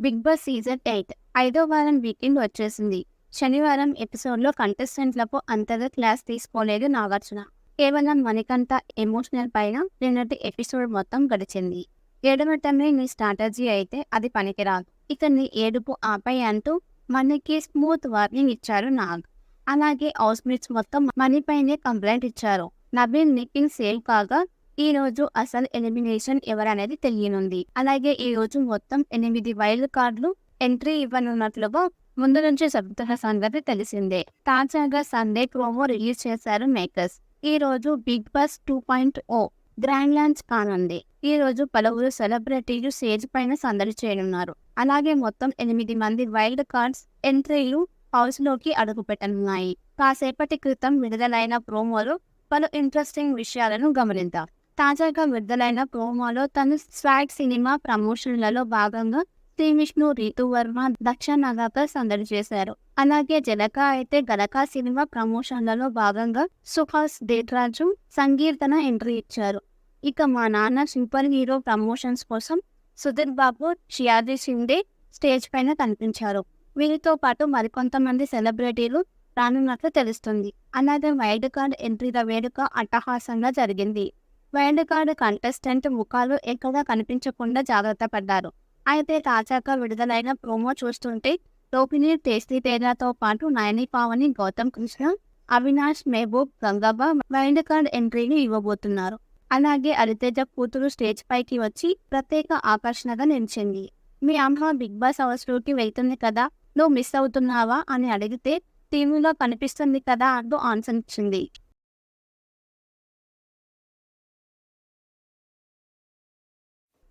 Big boss season eight ఐదో వారం weekend వచ్చేసింది. శనివారం ఎపిసోడ్లో కంటెస్టెంట్లకు అంతగా క్లాస్ తీసుకోలేదు నాగార్జున. కేవలం మనకంతా ఎమోషనల్ పైన నిన్నటి ఎపిసోడ్ మొత్తం గడిచింది. ఏడవటమే నీ స్ట్రాటజీ అయితే అది పనికిరాదు. ఇక నీ ఏడుపు ఆపై అంటూ మనకి స్మూత్ వార్నింగ్ ఇచ్చారు నాగ్. అలాగే హౌస్ మేట్స్ మొత్తం మనీపైనే కంప్లైంట్ ఇచ్చారు. నవీన్ నిఖిల్ సేవ్ కాగా ఈ రోజు అసలు ఎలిమినేషన్ ఎవరనేది తెలియనుంది. అలాగే ఈ రోజు మొత్తం ఎనిమిది వైల్డ్ కార్డులు ఎంట్రీ ఇవ్వనున్నట్లుగా ముందు నుంచి చెబుతున్న సంగతి తెలిసిందే. తాజాగా సండే ప్రోమో రిలీజ్ చేశారు మేకర్స్. ఈ రోజు Bigg Boss two point O grand launch కానుంది. ఈ రోజు పలువురు సెలబ్రిటీలు స్టేజ్ పైన సందడి చేయనున్నారు. అలాగే మొత్తం ఎనిమిది మంది వైల్డ్ కార్డ్స్ ఎంట్రీలు హౌస్లోకి అడుగుపెట్టనున్నాయి. కాసేపటి క్రితం విడుదలైన ప్రోమోలో పలు ఇంట్రెస్టింగ్ విషయాలను గమనిద్దాం. తాజాగా విడుదలైన ప్రోమోలో తను స్వాగ్ సినిమా ప్రమోషన్లలో భాగంగా శ్రీ విష్ణు రీతు వర్మ దక్ష సందడి చేశారు. అలాగే జలక అయితే గలక సినిమా ప్రమోషన్లలో భాగంగా సుహాస్ దేట్రాజు సంగీర్తన ఎంట్రీ ఇచ్చారు. ఇక మా నాన్న సూపర్ హీరో ప్రమోషన్స్ కోసం సుధీర్ బాబు షియాది షిండే స్టేజ్ పైన కనిపించారు. వీరితో పాటు మరికొంతమంది సెలబ్రిటీలు రానున్నట్లు తెలుస్తుంది. అలాగే వైల్డ్ కార్డ్ ఎంట్రీల వేడుక అట్టహాసంగా జరిగింది. వైల్డ్ కార్డ్ కంటెస్టెంట్ ముఖాలు ఎక్కడా కనిపించకుండా జాగ్రత్త పడ్డారు. అయితే తాజాగా విడుదలైన ప్రోమో చూస్తుంటే రోహిణి టేస్టీ తేజాతో పాటు నయని పావని గౌతమ్ కృష్ణ అవినాష్ మెహబూబ్ గంగవ్వ వైల్డ్ కార్డ్ ఎంట్రీని ఇవ్వబోతున్నారు. అలాగే అరితేజ కూతురు స్టేజ్ పైకి వచ్చి ప్రత్యేక ఆకర్షణగా నిలిచింది. మీ అమ్మ బిగ్ బాస్ హౌస్లోకి వెళ్తుంది కదా నువ్వు మిస్ అవుతున్నావా? అని అడిగితే టీవీలో కనిపిస్తుంది కదా అంటూ ఆన్సర్ ఇచ్చింది.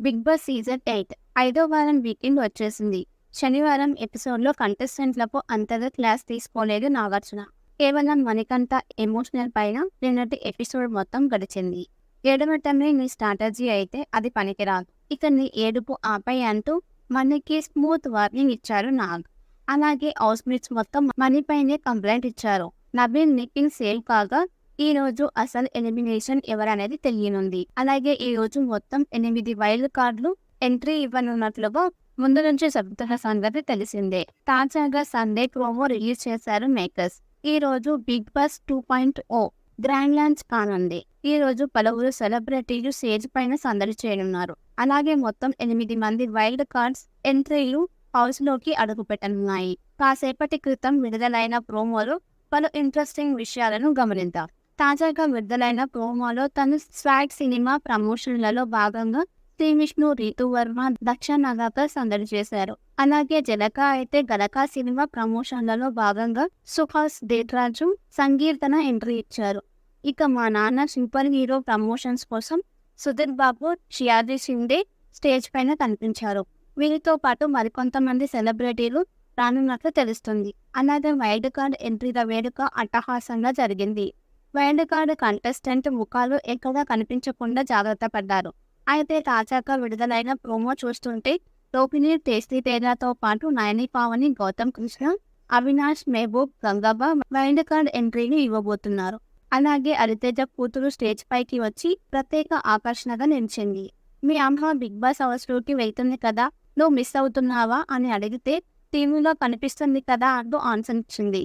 బిగ్ బాస్ సీజన్ ఎయిట్ ఐదో వారం వీకెండ్ వచ్చేసింది. శనివారం ఎపిసోడ్లో కంటెస్టెంట్లకు అంతగా క్లాస్ తీసుకోలేదు నాగార్జున. కేవలం మణికంఠ ఎమోషనల్ పైన నిన్నటి ఎపిసోడ్ మొత్తం గడిచింది. ఏడవటమే నీ స్ట్రాటజీ అయితే అది పనికిరాదు. ఇక నీ ఏడుపు ఆపై అంటూ మనకి స్మూత్ వార్నింగ్ ఇచ్చారు నాగ్. అలాగే హౌస్ మేట్స్ మొత్తం మనీపైనే కంప్లైంట్ ఇచ్చారు. నవీన్ నిఖిల్ సేవ్ కాగా ఈ రోజు అసలు ఎలిమినేషన్ ఎవరనేది తెలియనుంది. అలాగే ఈ రోజు మొత్తం ఎనిమిది వైల్డ్ కార్డులు ఎంట్రీ ఇవ్వనున్నట్లుగా ముందు నుంచి చెబుతున్న సంగతి తెలిసిందే. తాజాగా సండే ప్రోమో రిలీజ్ చేశారు మేకర్స్. ఈ రోజు Bigg Boss two point O grand launch కానుంది. ఈ రోజు పలువురు సెలబ్రిటీలు స్టేజ్ పైన సందడి చేయనున్నారు. అలాగే మొత్తం ఎనిమిది మంది వైల్డ్ కార్డ్స్ ఎంట్రీలు హౌస్లోకి అడుగుపెట్టనున్నాయి. కాసేపటి క్రితం విడుదలైన ప్రోమోలో పలు ఇంట్రెస్టింగ్ విషయాలను గమనిద్దాం. తాజాగా విడుదలైన ప్రోమోలో తను స్వాగ్ సినిమా ప్రమోషన్లలో భాగంగా శ్రీ విష్ణు రీతువర్మ దక్ష నగాకర్ సందడి చేశారు. అలాగే జలక అయితే గలక సినిమా ప్రమోషన్లలో భాగంగా సుహాస్ దేట్రాజు సంకీర్తన ఎంట్రీ ఇచ్చారు. ఇక మా నాన్న సూపర్ హీరో ప్రమోషన్స్ కోసం సుధీర్ బాబు షియాజీ షిండే స్టేజ్ పైన కనిపించారు. వీరితో పాటు మరికొంతమంది సెలబ్రిటీలు రానున్నట్లు తెలుస్తుంది. అలాగే వైల్డ్ కార్డ్ ఎంట్రీల వేడుక అట్టహాసంగా జరిగింది. వైల్డ్ కార్డ్ కంటెస్టెంట్ ముఖాలు ఎక్కడా కనిపించకుండా జాగ్రత్త పడ్డారు. అయితే తాజాగా విడుదలైన ప్రోమో చూస్తుంటే రోహిణి టేస్టీ తేజాతో పాటు నయని పావని గౌతమ్ కృష్ణ అవినాష్ మెహబూబ్ గంగవ్వ వైల్డ్ కార్డ్ ఎంట్రీని ఇవ్వబోతున్నారు. అలాగే అరితేజ కూతురు స్టేజ్ పైకి వచ్చి ప్రత్యేక ఆకర్షణగా నిలిచింది. మీ అమ్మ బిగ్ బాస్ హౌస్లోకి వెళ్తుంది కదా నువ్వు మిస్ అవుతున్నావా? అని అడిగితే టీవీలో కనిపిస్తుంది కదా అంటూ ఆన్సర్ ఇచ్చింది.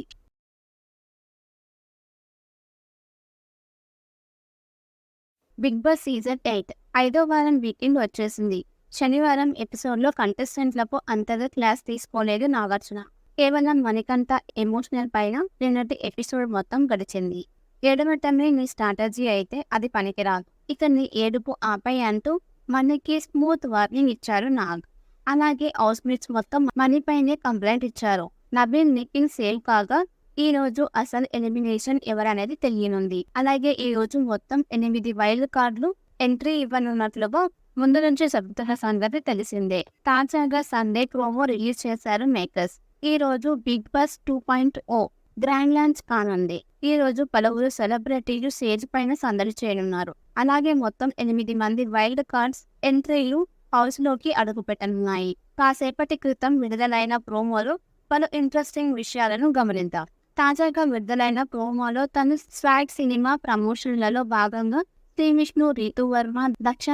బిగ్ బాస్ సీజన్ ఎయిట్ ఐదో వారం వీకెండ్ వచ్చేసింది. శనివారం ఎపిసోడ్లో కంటెస్టెంట్లకు అంతగా క్లాస్ తీసుకోలేదు నాగార్జున. కేవలం మణికంఠ ఎమోషనల్ పైన నిన్నటి ఎపిసోడ్ మొత్తం గడిచింది. ఏడవటమే నీ స్ట్రాటజీ అయితే అది పనికిరాదు. ఇక నీ ఏడుపు ఆపై అంటూ మనకి స్మూత్ వార్నింగ్ ఇచ్చారు నాగ్. అలాగే హౌస్ మేట్స్ మొత్తం మనీపైనే కంప్లైంట్ ఇచ్చారు. నవీన్ నిఖిల్ సేవ్ కాగా ఈ రోజు అసలు ఎలిమినేషన్ ఎవరనేది తెలియనుంది. అలాగే ఈ రోజు మొత్తం ఎనిమిది వైల్డ్ కార్డులు ఎంట్రీ ఇవ్వనున్నట్లుగా ముందు నుంచి చెబుతున్న సంగతి తెలిసిందే. తాజాగా సండే ప్రోమో రిలీజ్ చేశారు మేకర్స్. ఈ రోజు Bigg Boss two point O grand launch కానుంది. ఈ రోజు పలువురు సెలబ్రిటీలు స్టేజ్ పైన సందడి చేయనున్నారు. అలాగే మొత్తం ఎనిమిది మంది వైల్డ్ కార్డ్స్ ఎంట్రీలు హౌస్లోకి అడుగు పెట్టనున్నాయి కాసేపటి క్రితం విడుదలైన ప్రోమోలో పలు ఇంట్రెస్టింగ్ విషయాలను గమనిద్దాం. తాజాగా విడుదలైన ప్రోమోలో తను స్వాగ్ సినిమా ప్రమోషన్లలో భాగంగా శ్రీ విష్ణు రీతు వర్మ దక్ష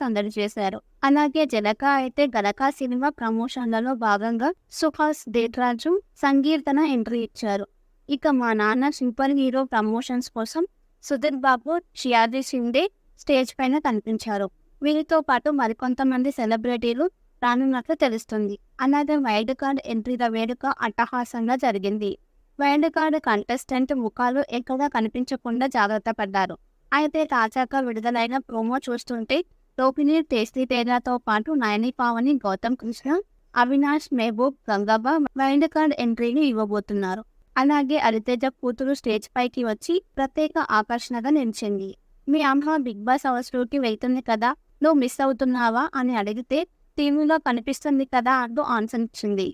సందడి చేశారు. అలాగే జలక అయితే గలక సినిమా ప్రమోషన్లలో భాగంగా సుహాస్ దేట్రాజు సంగీర్తన ఎంట్రీ ఇచ్చారు. ఇక మా నాన్న సూపర్ హీరో ప్రమోషన్స్ కోసం సుధీర్ బాబు షియాజీ షిండే స్టేజ్ పైన కనిపించారు. వీరితో పాటు మరికొంతమంది సెలబ్రిటీలు రానున్నట్లు తెలుస్తుంది. అలాగే వైల్డ్ కార్డ్ ఎంట్రీల వేడుక అట్టహాసంగా జరిగింది. వైల్డ్ కార్డ్ కంటెస్టెంట్ ముఖాలు ఎక్కడా కనిపించకుండా జాగ్రత్త పడ్డారు. అయితే తాజాగా విడుదలైన ప్రోమో చూస్తుంటే టోపిని టేస్టీ తేజాతో పాటు నయని పావని గౌతమ్ కృష్ణ అవినాష్ మెహబూబ్ గంగబ్బ వైల్డ్ కార్డ్ ఎంట్రీని ఇవ్వబోతున్నారు. అలాగే అరితేజ కూతురు స్టేజ్ పైకి వచ్చి ప్రత్యేక ఆకర్షణగా నిలిచింది. మీ అమ్మ బిగ్ బాస్ హౌస్లోకి వెళ్తుంది కదా నువ్వు మిస్ అవుతున్నావా అని అడిగితే టీవీలో కనిపిస్తుంది కదా అంటూ ఆన్సర్ ఇచ్చింది.